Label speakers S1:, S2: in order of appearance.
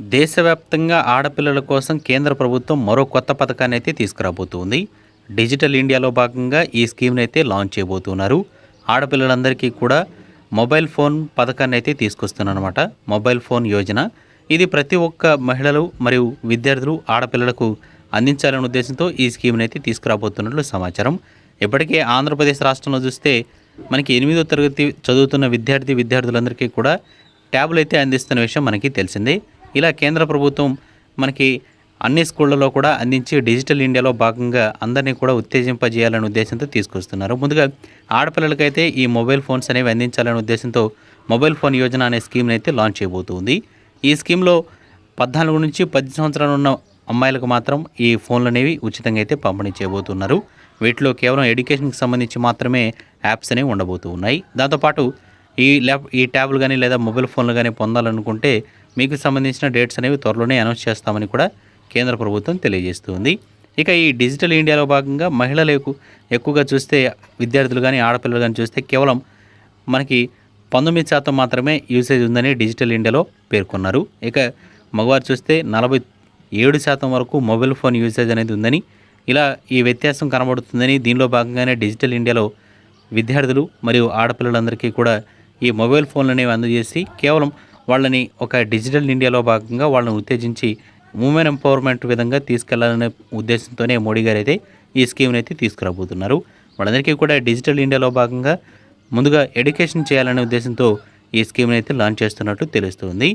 S1: దేశవ్యాప్తంగా ఆడపిల్లల కోసం కేంద్ర ప్రభుత్వం మరో కొత్త పథకాన్ని అయితే తీసుకురాబోతుంది. డిజిటల్ ఇండియాలో భాగంగా ఈ స్కీమ్ని అయితే లాంచ్ చేయబోతున్నారు. ఆడపిల్లలందరికీ కూడా మొబైల్ ఫోన్ పథకాన్ని అయితే తీసుకొస్తున్నారన్నమాట. Mobile phone Yojana. ఇది ప్రతి ఒక్క మహిళలు మరియు విద్యార్థులు ఆడపిల్లలకు అందించాలనే ఉద్దేశంతో ఈ స్కీమ్ని అయితే తీసుకురాబోతున్నట్లు సమాచారం. ఇప్పటికే ఆంధ్రప్రదేశ్ రాష్ట్రంలో చూస్తే మనకి ఎనిమిదో తరగతి చదువుతున్న విద్యార్థి విద్యార్థులందరికీ కూడా ట్యాబులు అయితే అందిస్తున్న విషయం మనకి తెలిసిందే. ఇలా కేంద్ర ప్రభుత్వం మనకి అన్ని స్కూళ్ళలో కూడా అందించి డిజిటల్ ఇండియాలో భాగంగా అందరినీ కూడా ఉత్తేజింపజేయాలనే ఉద్దేశంతో తీసుకొస్తున్నారు. ముందుగా ఆడపిల్లలకైతే ఈ మొబైల్ ఫోన్స్ అనేవి అందించాలనే ఉద్దేశంతో మొబైల్ ఫోన్ యోజన అనే స్కీమ్ని అయితే లాంచ్ చేయబోతుంది. ఈ స్కీమ్లో పద్నాలుగు నుంచి పది సంవత్సరాలు ఉన్న అమ్మాయిలకు మాత్రం ఈ ఫోన్లు అనేవి ఉచితంగా అయితే పంపిణీ చేయబోతున్నారు. వీటిలో కేవలం ఎడ్యుకేషన్కి సంబంధించి మాత్రమే యాప్స్ అనేవి ఉండబోతూ ఉన్నాయి దాంతోపాటు ఈ ల్యాప్ ఈ ట్యాబ్లు కానీ లేదా మొబైల్ ఫోన్లు కానీ పొందాలనుకుంటే మీకు సంబంధించిన డేట్స్ అనేవి త్వరలోనే అనౌన్స్ చేస్తామని కూడా కేంద్ర ప్రభుత్వం తెలియజేస్తుంది. ఇక ఈ డిజిటల్ ఇండియాలో భాగంగా మహిళలకు ఎక్కువగా చూస్తే విద్యార్థులు కానీ ఆడపిల్లలు కానీ చూస్తే కేవలం మనకి పంతొమ్మిది శాతం మాత్రమే యూసేజ్ ఉందని డిజిటల్ ఇండియాలో పేర్కొన్నారు. ఇక మగవారు చూస్తే నలభై ఏడు శాతం వరకు మొబైల్ ఫోన్ యూసేజ్ అనేది ఉందని ఇలా ఈ వ్యత్యాసం కనబడుతుందని దీనిలో భాగంగానే డిజిటల్ ఇండియాలో విద్యార్థులు మరియు ఆడపిల్లలందరికీ కూడా ఈ మొబైల్ ఫోన్లు అనేవి అందజేసి కేవలం వాళ్ళని ఒక డిజిటల్ ఇండియాలో భాగంగా వాళ్ళని ఉత్తేజించి ఉమెన్ ఎంపవర్మెంట్ విధంగా తీసుకెళ్ళాలనే ఉద్దేశంతోనే మోడీ గారు అయితే ఈ స్కీమ్ని అయితే తీసుకురాబోతున్నారు. వాళ్ళందరికీ కూడా డిజిటల్ ఇండియాలో భాగంగా ముందుగా ఎడ్యుకేషన్ చేయాలనే ఉద్దేశంతో ఈ స్కీమ్ని అయితే లాంచ్ చేస్తున్నట్టు తెలుస్తుంది.